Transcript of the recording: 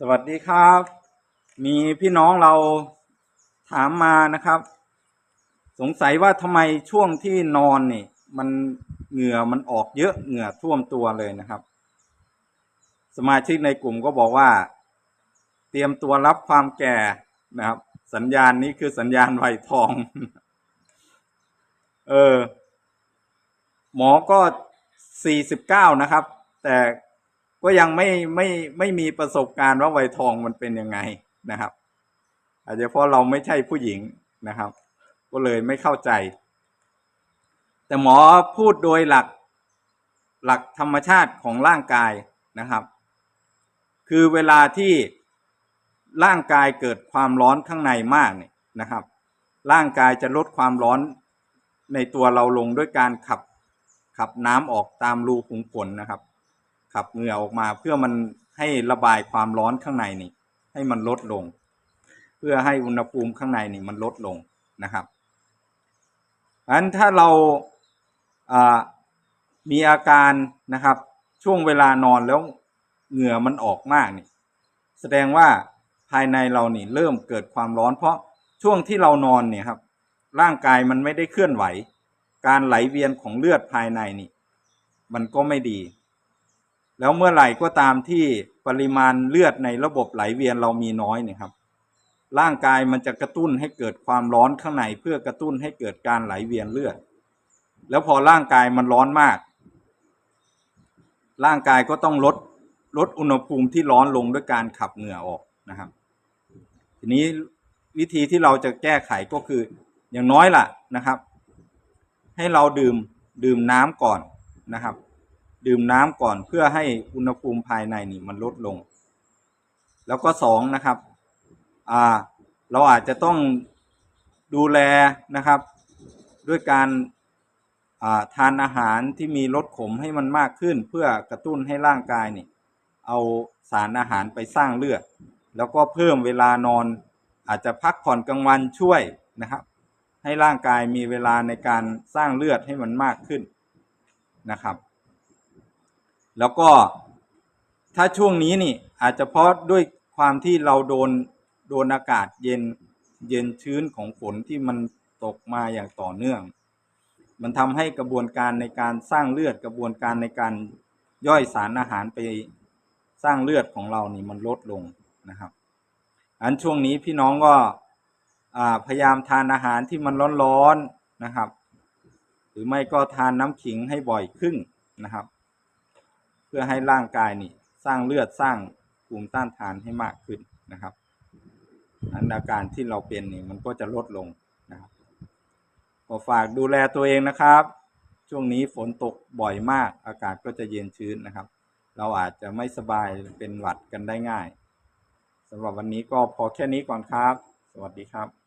สวัสดีครับ มีพี่น้องเราถามมานะครับ สงสัยว่าทำไมช่วงที่นอนนี่มันเหงื่อมันออกเยอะเหงื่อท่วมตัวเลยนะครับ สมาชิกในกลุ่มก็บอกว่า เตรียมตัวรับความแก่นะครับ สัญญาณนี้คือสัญญาณไวทอง เออ หมอก็สี่สิบเก้านะครับ แต่ ก็ยังไม่ไม่ไม่มีประสบการณ์ว่าไวทองมันเป็นยังไงนะครับ อาจจะเพราะเราไม่ใช่ผู้หญิงนะครับ ก็เลยไม่เข้าใจ แต่หมอพูดโดยหลักหลักธรรมชาติของร่างกายนะครับ คือเวลาที่ร่างกายเกิดความร้อนข้างในมากเนี่ยนะครับ ร่างกายจะลดความร้อนในตัวเราลงด้วยการขับขับน้ำออกตามรูขุมขนนะครับ ขับเหงื่อออกมาเพื่อมันให้ระบายความร้อนข้างในนี่ ให้มันลดลง เพื่อให้อุณหภูมิข้างในนี่มันลดลงนะครับอันถ้าเราอ่ามีอาการนะครับ ช่วงเวลานอนแล้วเหงื่อมันออกมากนี่ แสดงว่าภายในเรานี่เริ่มเกิดความร้อนเพราะช่วงที่เรานอนเนี่ยครับ ร่างกายมันไม่ได้เคลื่อนไหว การไหลเวียนของเลือดภายในนี่ มันก็ไม่ดี แล้วเมื่อไหร่ก็ตามที่ปริมาณเลือดในระบบไหลเวียนเรามีน้อยเนี่ยครับร่างกายมันจะกระตุ้นให้เกิดความร้อนข้างในเพื่อกระตุ้นให้เกิดการไหลเวียนเลือด แล้วพอร่างกายมันร้อนมาก ร่างกายก็ต้องลดลดอุณหภูมิที่ร้อนลงด้วยการขับเหงื่อออกนะครับ ทีนี้วิธีที่เราจะแก้ไขก็คืออย่างน้อยล่ะนะครับ ให้เราดื่มดื่มน้ำก่อนนะครับ ดื่มน้ำก่อนเพื่อให้อุณหภูมิภายในนี่มันลดลง แล้วก็สองนะครับอ่าเราอาจจะต้องดูแลนะครับ ด้วยการาทานอาหารที่มีรสขมให้มันมากขึ้น เพื่อกระตุ้นให้ร่างกายนี่เอาสารอาหารไปสร้างเลือด แล้วก็เพิ่มเวลานอน อาจจะพักผ่อนกลางวันช่วยนะครับ ให้ร่างกายมีเวลาในการสร้างเลือดให้มันมากขึ้นนะครับ แล้วก็ถ้าช่วงนี้นี่อาจจะเพราะด้วยความที่เราโดนโดนอากาศเย็นเย็นชื้นของฝนที่มันตกมาอย่างต่อเนื่อง มันทำให้กระบวนการในการสร้างเลือดกระบวนการในการย่อยสารอาหารไปสร้างเลือดของเรานี่มันลดลงนะครับ อันช่วงนี้พี่น้องก็พยายามทานอาหารที่มันร้อนๆนะครับ หรือไม่ก็ทานน้ำขิงให้บ่อยขึ้นนะครับ พื่อให้ร่างกายนี่สร้างเลือดสร้างภูมิต้านทานให้มากขึ้นนะครับอันอาการที่เราเป็นนี่มันก็จะลดลงนะครับก็ฝากดูแลตัวเองนะครับ ช่วงนี้ฝนตกบ่อยมาก อากาศก็จะเย็นชื้นนะครับ เราอาจจะไม่สบายเป็นหวัดกันได้ง่ายสำหรับวันนี้ก็พอแค่นี้ก่อนครับ สวัสดีครับ